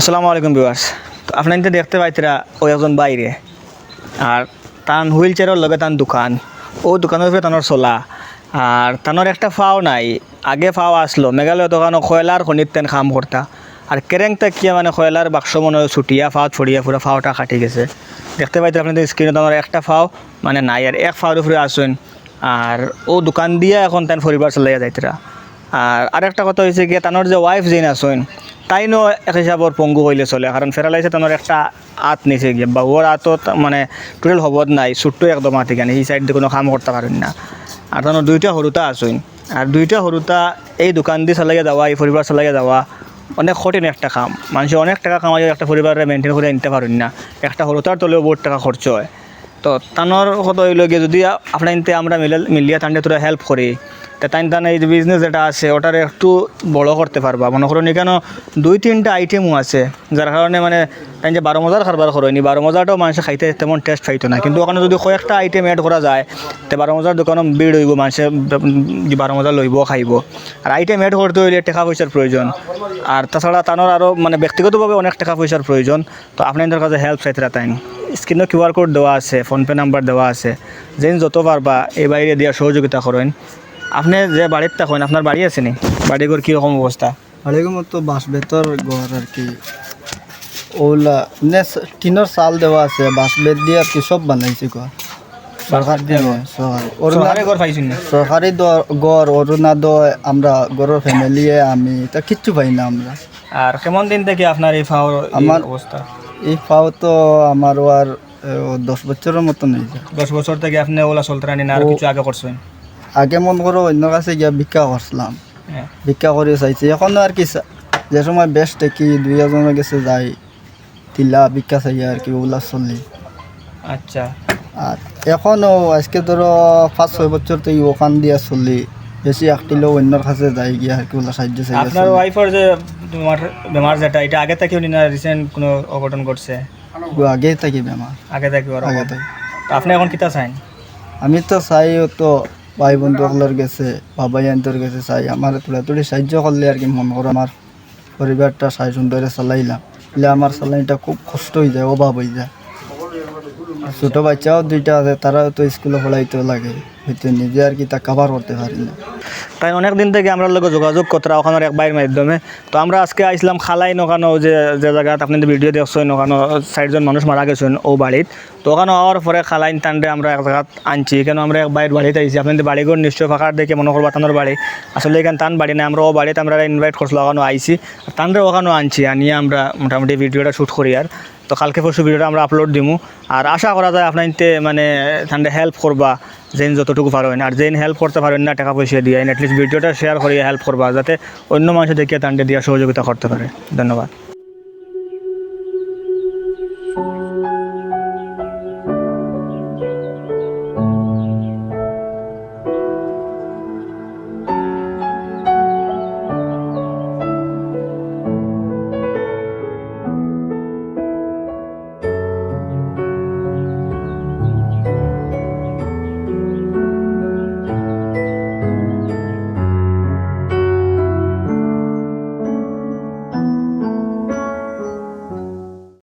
আসসালামু আলাইকুম বিওয়ার্স তো আপনার দেখতে পাইতরা ও একজন বাইরে। আর তান হুইল চেয়ারের লগে তান দোকান। ও দোকানের উপরে তানোর চলা। আর তানোর একটা ফাও নাই। আগে ফাও আসলো। মেঘালয় দোকানো কয়লার খনিত তেন খাম করতা। আর কেরেং তাকিয়া মানে কয়লার বাক্স মনে ছুটিয়া ফাও ছড়িয়া পুরো ফাওটা কাটি গেছে। দেখতে পাইতে আপনাদের স্ক্রিনে তোমার একটা ফাও মানে নাই। আর এক ফাওয়ার উপরে আসুন। আর ও দোকান দিয়া এখন তান পরিবার চালাইয়া যাইতরা। আর আরেকটা কথা হয়েছে কি তানোর যে ওয়াইফ যেন আসুন তাইনো এক হিসাবর পঙ্গু হইলে চলে কারণ ফেরালাইছে তোমার একটা আত নিছে গিয়ে। বা ওর আতত মানে টোটাল হবত নাই ছোট্ট একদম হাতি কেন এই সাইড দিয়ে কোনো কাম করতে পারেন না। আর তোমার দুইটা সৰুতা আছোন আর দুইটা সৰুতা এই দোকান দিয়ে চালাইয়া যাওয়া এই পরিবার চালাইয়া যাওয়া অনেক কঠিন একটা কাম। মানুষ অনেক টাকা কামাই একটা পরিবারে মেনটেন করে নিতে পারেন না। একটা সৰুতার তলেও বহুত টাকা খরচ হয়। তো তানোর কথা হইল গিয়ে যদি আপনার আমরা মিলে মিলিয়া তান্ডে তোরা হেল্প করি তাই তান এই বিজনেস যেটা আছে, ওটার একটু বড় করতে পারবা। মনে করুন এখানে দুই তিনটা আইটেমও আছে, যার কারণে মানে তাই যে বারো মজার কারবার করেনি বারো মজাটাও মানুষে খাইতে তেমন টেস্ট পাইতো না। কিন্তু ওখানে যদি কয়েকটা আইটেম এড করা যায়, তে বারো মজার দোকানও ভিড় হইব, মানুষে যে বারো মজা লইব, খাইব। আর আইটেম এড করতে হইলে টাকা পয়সার প্রয়োজন। আর তাছাড়া তানোর আরও মানে ব্যক্তিগতভাবে অনেক টাকা পয়সার প্রয়োজন। তো আপনাদের কাছে হেল্প চাইতে তাইন স্ক্রিনে কিউআর কোড দেওয়া আছে ফোনপে নাম্বার দেওয়া আছে। যেন যত পারবা এই বাইরে দিয়া সহযোগিতা করেন। আপনি যে বাড়িতে থাকেন আপনার বাড়ি আছে নি? বাড়ি ঘর কীরকম অবস্থা? আলাইকুম তো বাঁশ বেতর ঘর আর কি। ওলা নে টিনের চাল দেওয়া আছে বাঁশ বেত দিয়ে আর কি সব বানাইছে ঘর সরকার দিয়ে সরকারি ঘর পাইছেন না? সরকারি ঘর অরুণাদয় আমরা ঘরের ফ্যামিলিয়ে আমি তা কিচ্ছু পাই না আমরা। আর কেমন দিন থেকে আপনার এই ফাওয়ার আমার- অবস্থা? এই পাও তো আমার আর দশ বছরের মতো নেই দশ বছর থেকে আপনি ওলা চলতে রানি না আর কিছু আগে করছেন? আগে মন করো অন্য কাছে গিয়া ভিক্ষা করছিলাম হ্যাঁ। ভিক্ষা করে চাইছি। এখনও আর কি যে সময় বেশ দেখি দুই এজনের কাছে যাই তিলা ভিক্ষা চাই আর কি ওগুলা চলি। আচ্ছা। আর এখনও আজকে ধরো পাঁচ ছয় বছর থেকে ওখান দিয়া চলি। বেশি একটিলেও অন্যর কাছে যাই গিয়া আর কি ওগুলা সাহায্য চাই আপনার ওয়াইফের যে তোমার বেমার যেটা এটা আগে থেকেও না রিসেন্ট কোনো অঘটন ঘটছে? আগেই থাকি বেমার আগে থেকে আগে থাকি। আপনি এখন কিতা চাইন? আমি তো চাই তো। ভাই বন্ধুসকলের গেছে, বাবাই আন্তর গেছে, চাই আমার তোলা তুলি সাহায্য করলে আর কি মন করো আমার পরিবারটা চাই সুন্দরে চালাইলাম। এলে আমার চালাইটা খুব কষ্ট হয়ে যায়, অভাব হয়ে যায়। ছোট বাচ্চাও দুইটা আছে, তারাও তো স্কুলে পড়াইতে লাগে। হয়তো নিজে আর কি তা কাভার করতে পারি না। তাই অনেক দিন থেকে আমরা লোক যোগাযোগ করতে ওখানের এক বাইরের মাধ্যমে। তো আমরা আজকে আইসলাম খালাই নখানো যে যে জায়গাত আপনি ভিডিও দেখছেন ওখানে চারজন মানুষ মারা গেছেন ও বাড়িত। তো ওখানে হওয়ার পরে খালাইন টান্ডে আমরা এক জায়গাত আনছি। কেন আমরা এক বাইরের বাড়িতে আইছি। আপনাদের বাড়িঘর নিশ্চয় ফাঁকার দেখে মনে করব তানোর বাড়ি। আসলে এখানে টান বাড়ি না আমরা ও বাড়িতে আমরা ইনভাইট করছিল ওখানে আইছি। আর টানরে ওখানেও আনছি, আনিয়ে আমরা মোটামুটি ভিডিওটা শ্যুট করি আর। তো কালকে পরশু ভিডিওটা আমরা আপলোড দিমু। আর আশা করা যায় আপনার মানে ঠান্ডা হেল্প করবা যেন যতটুকু পারেন আর যেন হেল্প করতে পারেন না টাকা পয়সা দিয়ে। অ্যাটলিস্ট ভিডিওটা শেয়ার করিয়ে হেল্প করবা, যাতে অন্য মানুষ দেখিয়ে তান্ডে দিয়ে সহযোগিতা করতে পারে। ধন্যবাদ।